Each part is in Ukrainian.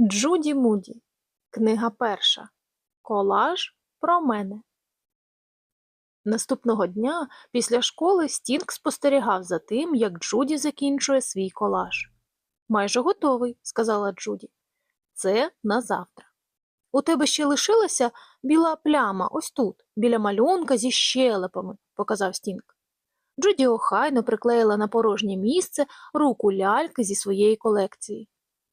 Джуді Муді. Книга перша. Колаж про мене. Наступного дня після школи Стінг спостерігав за тим, як Джуді закінчує свій колаж. Майже готовий, сказала Джуді. Це на завтра. У тебе ще лишилася біла пляма ось тут, біля малюнка зі щелепами, показав Стінг. Джуді охайно приклеїла на порожнє місце руку ляльки зі своєї колекції.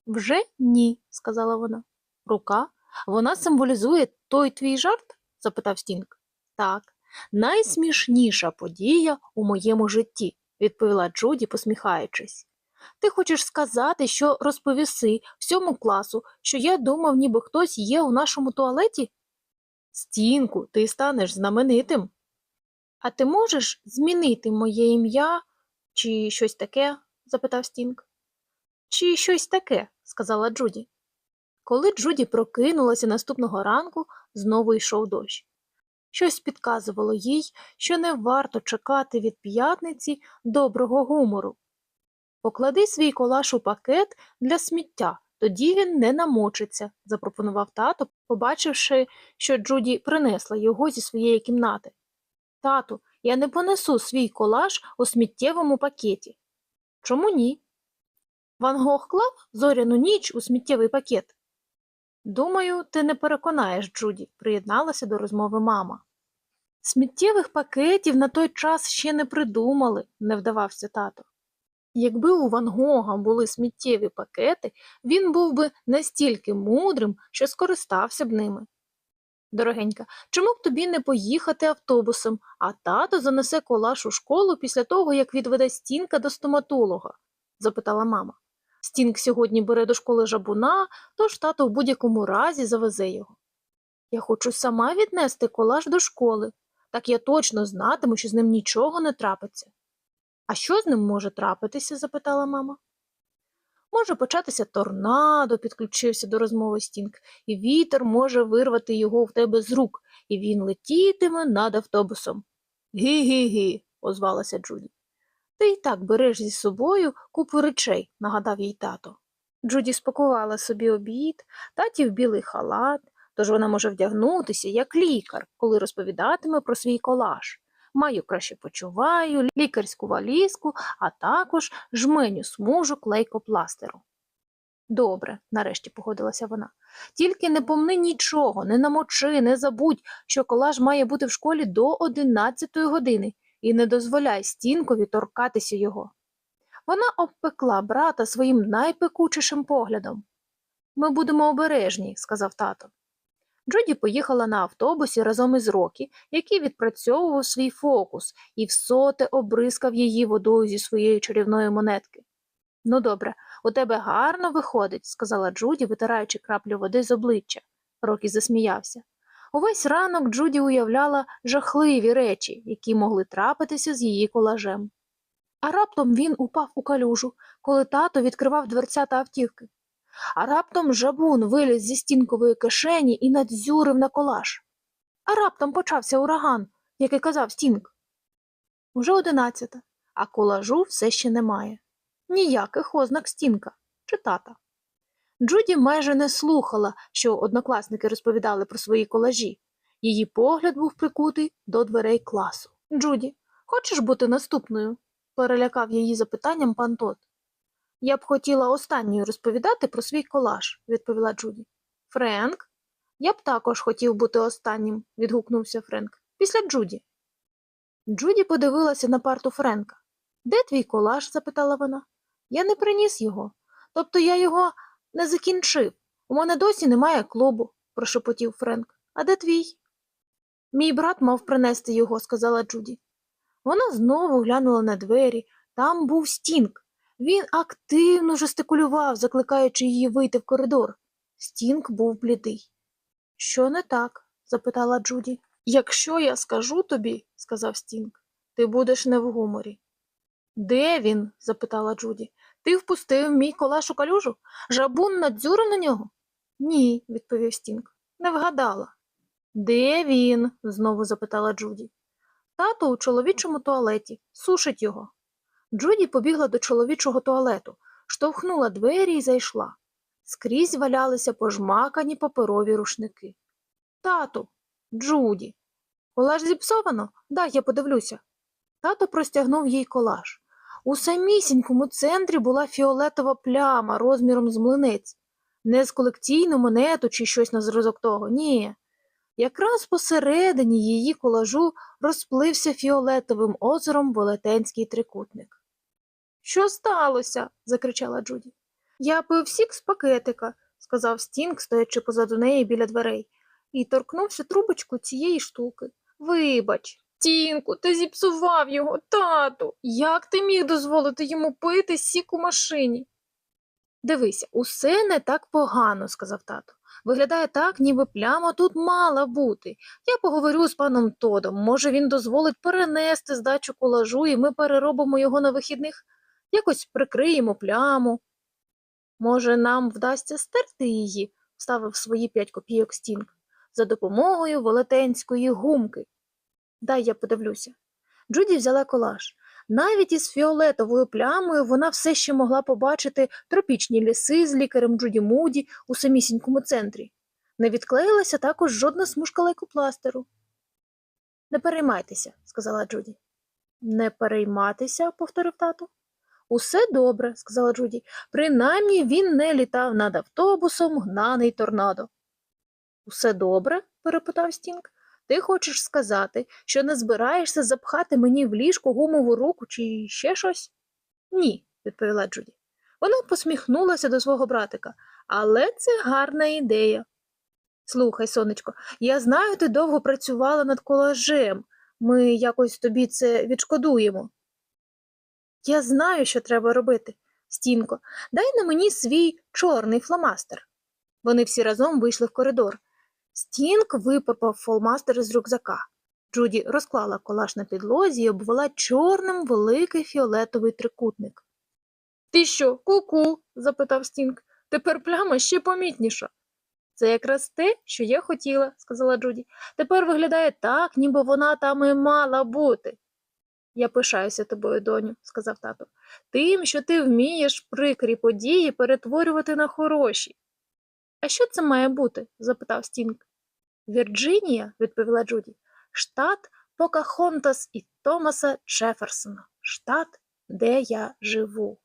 Вже ні, сказала вона. Рука? Вона символізує той твій жарт? запитав Стінг. Так, найсмішніша подія у моєму житті, відповіла Джуді, посміхаючись. Ти хочеш сказати, що розповіси всьому класу, що я думав, ніби хтось є у нашому туалеті? Стінку, ти станеш знаменитим. А ти можеш змінити моє ім'я чи щось таке? запитав Стінг. Чи щось таке, сказала Джуді. Коли Джуді прокинулася наступного ранку, знову йшов дощ. Щось підказувало їй, що не варто чекати від п'ятниці доброго гумору. Поклади свій колаш у пакет для сміття, тоді він не намочиться, запропонував тато, побачивши, що Джуді принесла його зі своєї кімнати. Тату, я не понесу свій колаш у сміттєвому пакеті. Чому ні? Ван Гог клав зоряну ніч у сміттєвий пакет. Думаю, ти не переконаєш, Джуді, приєдналася до розмови мама. Сміттєвих пакетів на той час ще не придумали, не вдавався тато. Якби у Ван Гога були сміттєві пакети, він був би настільки мудрим, що скористався б ними. Дорогенька, чому б тобі не поїхати автобусом, а тато занесе колаш у школу після того, як відведе стінка до стоматолога? запитала мама. Стінг сьогодні бере до школи жабуна, тож тато в будь-якому разі завезе його. Я хочу сама віднести колаж до школи, так я точно знатиму, що з ним нічого не трапиться. А що з ним може трапитися? запитала мама. Може початися торнадо, підключився до розмови Стінг, і вітер може вирвати його в тебе з рук, і він летітиме над автобусом. Гі-гі-гі, озвалася Джуді. Ти й так береш зі собою купу речей, нагадав їй тато. Джуді спакувала собі обід, татів білий халат, тож вона може вдягнутися як лікар, коли розповідатиме про свій колаж. Маю краще почуваю, лікарську валізку, а також жменю смужок лейкопластеру. Добре, нарешті погодилася вона. Тільки не помни нічого, не намочи, не забудь, що колаж має бути в школі до 11 години, і не дозволяй стінкові торкатися його. Вона обпекла брата своїм найпекучішим поглядом. Ми будемо обережні, сказав тато. Джуді поїхала на автобусі разом із Рокі, який відпрацьовував свій фокус і всоте обрискав її водою зі своєї чарівної монетки. Ну, добре, у тебе гарно виходить, сказала Джуді, витираючи краплю води з обличчя. Рокі засміявся. Увесь ранок Джуді уявляла жахливі речі, які могли трапитися з її колажем. А раптом він упав у калюжу, коли тато відкривав дверцята автівки. А раптом жабун виліз зі стінкової кишені і надзюрив на колаж. А раптом почався ураган, як і казав Стінг. Уже одинадцята, а колажу все ще немає. Ніяких ознак стінка чи тата. Джуді майже не слухала, що однокласники розповідали про свої колажі. Її погляд був прикутий до дверей класу. Джуді, хочеш бути наступною? перелякав її запитанням пан Тот. Я б хотіла останньою розповідати про свій колаж, відповіла Джуді. Френк? Я б також хотів бути останнім, відгукнувся Френк. Після Джуді. Джуді подивилася на парту Френка. Де твій колаж? запитала вона. Я не приніс його. Тобто я його не закінчив. У мене досі немає клубу, прошепотів Френк. А де твій? Мій брат мав принести його, сказала Джуді. Вона знову глянула на двері. Там був стінг. Він активно жестикулював, закликаючи її вийти в коридор. Стінг був блідий. Що не так? запитала Джуді. Якщо я скажу тобі, сказав Стінг, ти будеш не в гуморі. Де він? запитала Джуді. Ти впустив мій колаш у калюжу? Жабун надзюрив на нього? Ні, відповів Стінг. Не вгадала. Де він? знову запитала Джуді. Тато у чоловічому туалеті, сушить його. Джуді побігла до чоловічого туалету, штовхнула двері і зайшла. Скрізь валялися пожмакані паперові рушники. Тату, Джуді, колаж зіпсовано? Дай я подивлюся. Тато простягнув їй колаж. У самісінькому центрі була фіолетова пляма розміром з млинець. Не з колекційну монету чи щось на зразок того, ні. Якраз посередині її колажу розплився фіолетовим озером велетенський трикутник. Що сталося? закричала Джуді. Я пив сік з пакетика, сказав Стінг, стоячи позаду неї біля дверей, і торкнувся трубочку цієї штуки. Вибач. Тінку, ти зіпсував його, тату. Як ти міг дозволити йому пити сік у машині? Дивися, усе не так погано, сказав тато. Виглядає так, ніби пляма тут мала бути. Я поговорю з паном Тодом. Може, він дозволить перенести здачу колажу, і ми переробимо його на вихідних. Якось прикриємо пляму. Може, нам вдасться стерти її, вставив свої п'ять копійок Стінг, за допомогою велетенської гумки. Дай я подивлюся. Джуді взяла колаж. Навіть із фіолетовою плямою вона все ще могла побачити тропічні ліси з лікарем Джуді Муді у самісінькому центрі. Не відклеїлася також жодна смужка лейкопластеру. Не переймайтеся, сказала Джуді. Не перейматися, повторив тато. Усе добре, сказала Джуді. Принаймні він не літав над автобусом, гнаний торнадо. Усе добре? перепитав Стінг. Ти хочеш сказати, що не збираєшся запхати мені в ліжко гумову руку чи ще щось? Ні, відповіла Джуді. Вона посміхнулася до свого братика. Але це гарна ідея. Слухай, сонечко, я знаю, ти довго працювала над колажем. Ми якось тобі це відшкодуємо. Я знаю, що треба робити. Стінко, дай на мені свій чорний фломастер. Вони всі разом вийшли в коридор. Стінг випапав фломастер з рюкзака. Джуді розклала колаж на підлозі і обвела чорним великий фіолетовий трикутник. Ти що, ку-ку? запитав Стінг. Тепер пляма ще помітніша. Це якраз те, що я хотіла, сказала Джуді. Тепер виглядає так, ніби вона там і мала бути. Я пишаюся тобою, доню, сказав тато, тим, що ти вмієш прикрі події перетворювати на хороші. А що це має бути? запитав Стінг. Вірджинія, відповіла Джуді, штат Покахонтас і Томаса Джеферсона, штат, де я живу.